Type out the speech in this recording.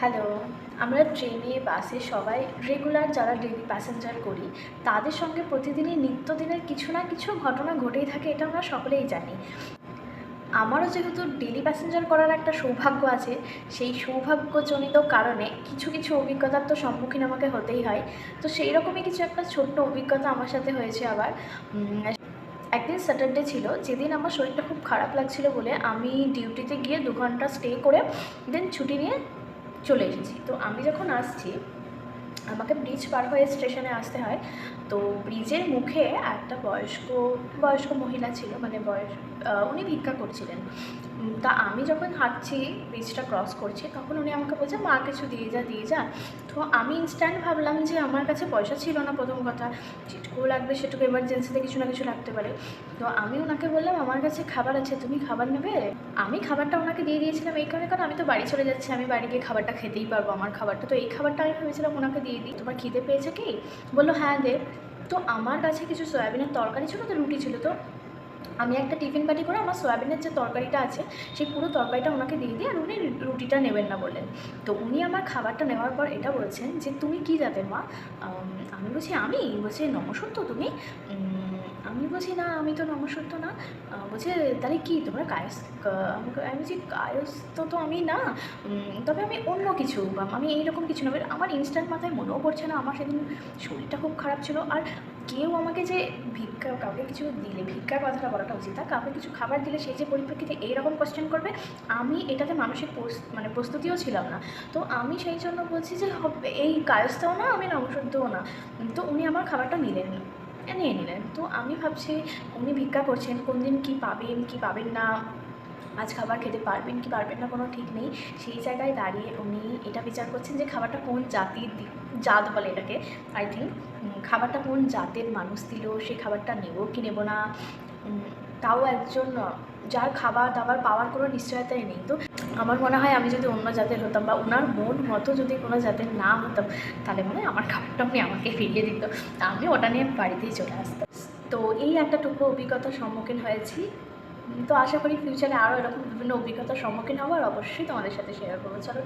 Hello আমরা ট্রেনে, বাসে সবাই রেগুলার যারা ডেলি প্যাসেঞ্জার করি, তাদের সঙ্গে প্রতিদিনই নিত্যদিনের কিছু না কিছু ঘটনা ঘটেই থাকে, এটা আমরা সকলেই জানি। আমারও যেহেতু ডেলি প্যাসেঞ্জার করার একটা সৌভাগ্য আছে, সেই সৌভাগ্যজনিত কারণে কিছু কিছু অভিজ্ঞতার তো সম্মুখীন আমাকে হতেই হয়। তো সেই রকমই কিছু একটা ছোট্ট অভিজ্ঞতা আমার সাথে হয়েছে আবার। একদিন স্যাটারডে ছিল, যেদিন আমার শরীরটা খুব খারাপ লাগছিল বলে আমি ডিউটিতে গিয়ে দু ঘণ্টা স্টে করে দেন ছুটি নিয়ে চলে এসেছি। তো আমি যখন আসছি, আমাকে ব্রিজ পার হয়ে স্টেশনে আসতে হয়। তো ব্রিজের মুখে একটা বয়স্ক বয়স্ক মহিলা ছিল মানে বয়স উনি ভিক্ষা করছিলেন। তা আমি যখন হাঁটছি ব্রিজটা ক্রস করছি, তখন উনি আমাকে বলছে, মা, কিছু দিয়ে যা দিয়ে যা। তো আমি ইনস্ট্যান্ট ভাবলাম যে আমার কাছে পয়সা ছিল না প্রথম কথা। যেটুকু লাগবে সেটুকু এমার্জেন্সিতে কিছু না কিছু লাগতে পারে। তো আমি ওনাকে বললাম, আমার কাছে খাবার আছে, তুমি খাবার নেবে? আমি খাবারটা ওনাকে দিয়ে দিয়েছিলাম এই কারণে, কারণ আমি তো বাড়ি চলে যাচ্ছি, আমি বাড়ি গিয়ে খাবারটা খেতেই পারব আমার খাবারটা। তো এই খাবারটা আমি ভেবেছিলাম ওনাকে দিয়ে দিই। তোমার খিদে পেয়েছে কি? বলল হ্যাঁ দে। তো আমার কাছে কিছু সয়াবিনের তরকারি ছিল, তো রুটি ছিল, তো আমি একটা টিফিন বাটি করে আমার সয়াবিনের যে তরকারিটা আছে, সেই পুরো তরকারিটা ওনাকে দিয়ে দিই আর উনি রুটিটা নেবেন না বললেন। তো উনি আমার খাবারটা নেওয়ার পর এটা বলেছেন যে, তুমি কি যাবে মা? আমি বলছি আমি? বলছি নমসত্য তুমি? আমি বলছি, না, আমি তো নমসত্য না। বলছে, তাহলে কি তোমরা কায়স আমি বলছি কায়স্থ তো আমি না তবে আমি অন্য কিছু আমি এইরকম কিছু না। আমার ইনস্ট্যান্ট মাথায় মনেও পড়ছে না, আমার সেদিন শরীরটা খুব খারাপ ছিল, আর কেউ আমাকে যে ভিক্ষা, কাউকে কিছু দিলে, ভিক্ষার কথাটা বলাটা উচিত না, কাউকে কিছু খাবার দিলে সেই যে পরিপ্রেক্ষিতে এইরকম কোশ্চেন করবে, আমি এটাতে মানসিক মানে প্রস্তুতিও ছিলাম না। তো আমি সেই জন্য বলছি যে এই কায়স্থও না, আমি নমশুদ্ধও না। তো উনি আমার খাবারটা নিলেন। নিয়ে নিলেন। তো আমি ভাবছি, উনি ভিক্ষা করছেন, কোন দিন কী পাবেন কী পাবেন না, আজ খাবার খেতে পারবেন, কি পারবেন না, কোনো ঠিক নেই। সেই জায়গায় দাঁড়িয়ে উনি এটা বিচার করছেন যে খাবারটা কোন জাতির জাত বলে এটাকে আই থিঙ্ক খাবারটা কোন জাতের মানুষ দিল সেই খাবারটা নেব কি নেব না? তাও একজন যার খাবার দাবার পাওয়ার কোনো নিশ্চয়তাই নেই। তো আমার মনে হয় আমি যদি অন্য জাতের হতাম বা ওনার মন মতো যদি কোনো জাতের না হতাম, তাহলে মনে হয় আমার খাবারটা আপনি আমাকে ফিরিয়ে দিত। আমি ওটা নিয়ে বাড়িতেই চলে আসতাম। তো এই একটা টুকু অভিজ্ঞতার সম্মুখীন হয়েছি। তো আশা করি ফিউচারে আরও এরকম বিভিন্ন অভিজ্ঞতার সম্মুখীন হব, আর অবশ্যই তোমাদের সাথে শেয়ার করব। চলো